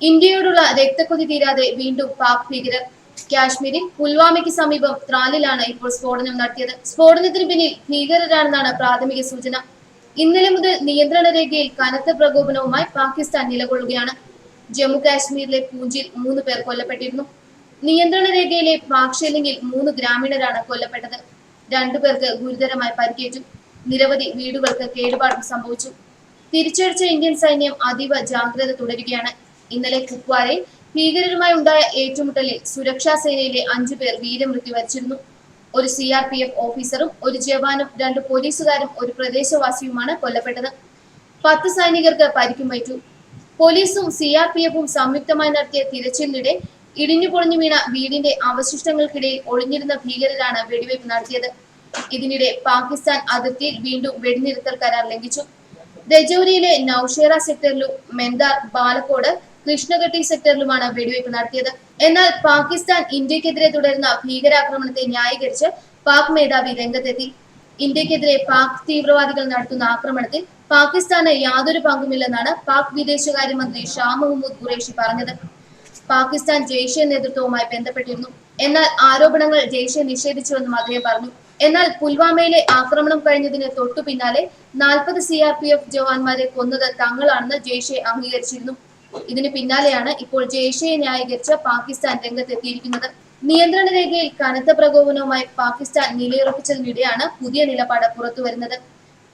ഇന്ത്യയോടുള്ള രക്തക്കൊതി തീരാതെ വീണ്ടും പാക് ഭീകരർ കാശ്മീരിൽ പുൽവാമയ്ക്ക് സമീപം ത്രാലിലാണ് ഇപ്പോൾ സ്ഫോടനം നടത്തിയത്. സ്ഫോടനത്തിന് പിന്നിൽ ഭീകരരാണെന്നാണ് പ്രാഥമിക സൂചന. ഇന്നലെ മുതൽ നിയന്ത്രണ രേഖയിൽ കനത്ത പ്രകോപനവുമായി പാകിസ്ഥാൻ നിലകൊള്ളുകയാണ്. ജമ്മു കാശ്മീരിലെ പൂഞ്ചിൽ മൂന്ന് പേർ കൊല്ലപ്പെട്ടിരുന്നു. നിയന്ത്രണ രേഖയിലെ പാക് ഷെല്ലിംഗിൽ മൂന്ന് ഗ്രാമീണരാണ് കൊല്ലപ്പെട്ടത്. രണ്ടു പേർക്ക് ഗുരുതരമായി പരിക്കേറ്റു. നിരവധി വീടുകൾക്ക് കേടുപാടും സംഭവിച്ചു. തിരിച്ചടിച്ച ഇന്ത്യൻ സൈന്യം അതീവ ജാഗ്രത തുടരുകയാണ്. ഇന്നലെ കുപ്വാരയിൽ ഭീകരരുമായി ഉണ്ടായ ഏറ്റുമുട്ടലിൽ സുരക്ഷാ സേനയിലെ അഞ്ചു പേർ വീരമൃത്യു വരിച്ചിരുന്നു. ഒരു സി ആർ പി എഫ് ഓഫീസറും ഒരു ജവാനും രണ്ട് പോലീസുകാരും ഒരു പ്രദേശവാസിയുമാണ് കൊല്ലപ്പെട്ടത്. പത്ത് സൈനികർക്ക് പരിക്കുമേറ്റു പോലീസും സി ആർ പി എഫും സംയുക്തമായി നടത്തിയ തിരച്ചിലിനിടെ ഇടിഞ്ഞു പൊളിഞ്ഞു വീണ വീടിന്റെ അവശിഷ്ടങ്ങൾക്കിടയിൽ ഒളിഞ്ഞിരുന്ന ഭീകരരാണ് വെടിവയ്പ് നടത്തിയത്. ഇതിനിടെ പാകിസ്ഥാൻ അതിർത്തിയിൽ വീണ്ടും വെടിനിർത്തൽ കരാർ ലംഘിച്ചു. രജൌരിയിലെ നൌഷേറ സെക്ടറിലും മെന്താർ ബാലക്കോട് കൃഷ്ണഗട്ടി സെക്ടറിലുമാണ് വെടിവയ്പ് നടത്തിയത്. എന്നാൽ പാകിസ്ഥാൻ ഇന്ത്യക്കെതിരെ തുടരുന്ന ഭീകരാക്രമണത്തെ ന്യായീകരിച്ച് പാക് മേധാവി രംഗത്തെത്തി. ഇന്ത്യക്കെതിരെ പാക് തീവ്രവാദികൾ നടത്തുന്ന ആക്രമണത്തിൽ പാകിസ്ഥാന് യാതൊരു പങ്കുമില്ലെന്നാണ് പാക് വിദേശകാര്യമന്ത്രി ഷാ മുഹമ്മൂദ് ഖുറേഷി പറഞ്ഞത്. പാകിസ്ഥാൻ ജെയ്ഷെ നേതൃത്വവുമായി ബന്ധപ്പെട്ടിരുന്നു. എന്നാൽ ആരോപണങ്ങൾ ജെയ്ഷെ നിഷേധിച്ചുവെന്നും അദ്ദേഹം പറഞ്ഞു. എന്നാൽ പുൽവാമയിലെ ആക്രമണം കഴിഞ്ഞതിന് തൊട്ടു പിന്നാലെ നാൽപ്പത് സി ആർ പി എഫ് ജവാന്മാരെ കൊന്നത് തങ്ങളാണെന്ന് ജെയ്ഷെ അംഗീകരിച്ചിരുന്നു. ഇതിന് പിന്നാലെയാണ് ഇപ്പോൾ ജയ്ഷെ ന്യായീകരിച്ച് പാകിസ്ഥാൻ രംഗത്തെത്തിയിരിക്കുന്നത്. നിയന്ത്രണ രേഖയിൽ കനത്ത പ്രകോപനവുമായി പാകിസ്ഥാൻ നിലയുറപ്പിച്ചതിനിടെയാണ് പുതിയ നിലപാട് പുറത്തുവരുന്നത്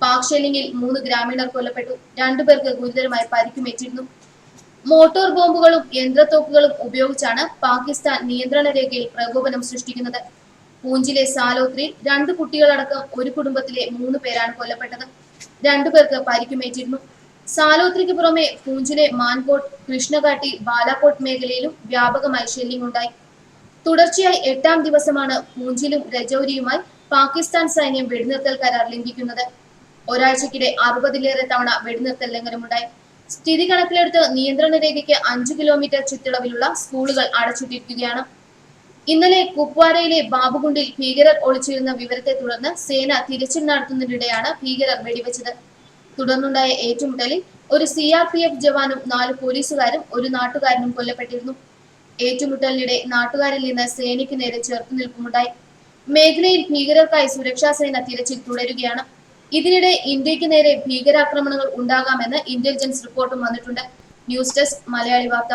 പാക് ഷെല്ലിംഗിൽ മൂന്ന് ഗ്രാമീണർ കൊല്ലപ്പെട്ടു. രണ്ടുപേർക്ക് ഗുരുതരമായി പരിക്കുമേറ്റിരുന്നു. മോട്ടോർ ബോംബുകളും യന്ത്രത്തോക്കുകളും ഉപയോഗിച്ചാണ് പാകിസ്ഥാൻ നിയന്ത്രണ രേഖയിൽ പ്രകോപനം സൃഷ്ടിക്കുന്നത്. പൂഞ്ചിലെ സാലോത്രിയിൽ രണ്ട് കുട്ടികളടക്കം ഒരു കുടുംബത്തിലെ മൂന്ന് പേരാണ് കൊല്ലപ്പെട്ടത്. രണ്ടുപേർക്ക് പരിക്കുമേറ്റിരുന്നു. സാലോത്രിക്ക് പുറമെ പൂഞ്ചിലെ മാൻകോട്ട് കൃഷ്ണഘാട്ടി ബാലാകോട്ട് മേഖലയിലും വ്യാപകമായി ഷെല്ലിംഗ് ഉണ്ടായി തുടർച്ചയായി എട്ടാം ദിവസമാണ് പൂഞ്ചിലും രജൌരിയുമായി പാകിസ്ഥാൻ സൈന്യം വെടിനിർത്തൽ കരാർ ലംഘിക്കുന്നത്. ഒരാഴ്ചക്കിടെ അറുപതിലേറെ തവണ വെടിനിർത്തൽ ലംഘനമുണ്ടായി. സ്ഥിതി കണക്കിലെടുത്ത് നിയന്ത്രണ രേഖയ്ക്ക് അഞ്ചു കിലോമീറ്റർ ചുറ്റളവിലുള്ള സ്കൂളുകൾ അടച്ചിട്ടിരിക്കുകയാണ് ഇന്നലെ കുപ്വാരയിലെ ബാബുകുണ്ടിൽ ഭീകരർ ഒളിച്ചിരുന്ന വിവരത്തെ തുടർന്ന് സേന തിരച്ചിൽ നടത്തുന്നതിനിടെയാണ് ഭീകരർ വെടിവെച്ചത്. തുടർന്നുണ്ടായ ഏറ്റുമുട്ടലിൽ ഒരു സി ആർ പി എഫ് ജവാനും നാല് പോലീസുകാരും ഒരു നാട്ടുകാരനും കൊല്ലപ്പെട്ടിരുന്നു. ഏറ്റുമുട്ടലിനിടെ നാട്ടുകാരിൽ നിന്ന് സേനയ്ക്ക് നേരെ ചെറുത്തുനിൽപ്പുമുണ്ടായി മേഖലയിൽ ഭീകരർക്കായി സുരക്ഷാ സേന തിരച്ചിൽ തുടരുകയാണ്. ഇതിനിടെ ഇന്ത്യയ്ക്ക് നേരെ ഭീകരാക്രമണങ്ങൾ ഉണ്ടാകാമെന്ന് ഇന്റലിജൻസ് റിപ്പോർട്ടും വന്നിട്ടുണ്ട്. ന്യൂസ് ഡെസ്ക് മലയാളി വാർത്ത.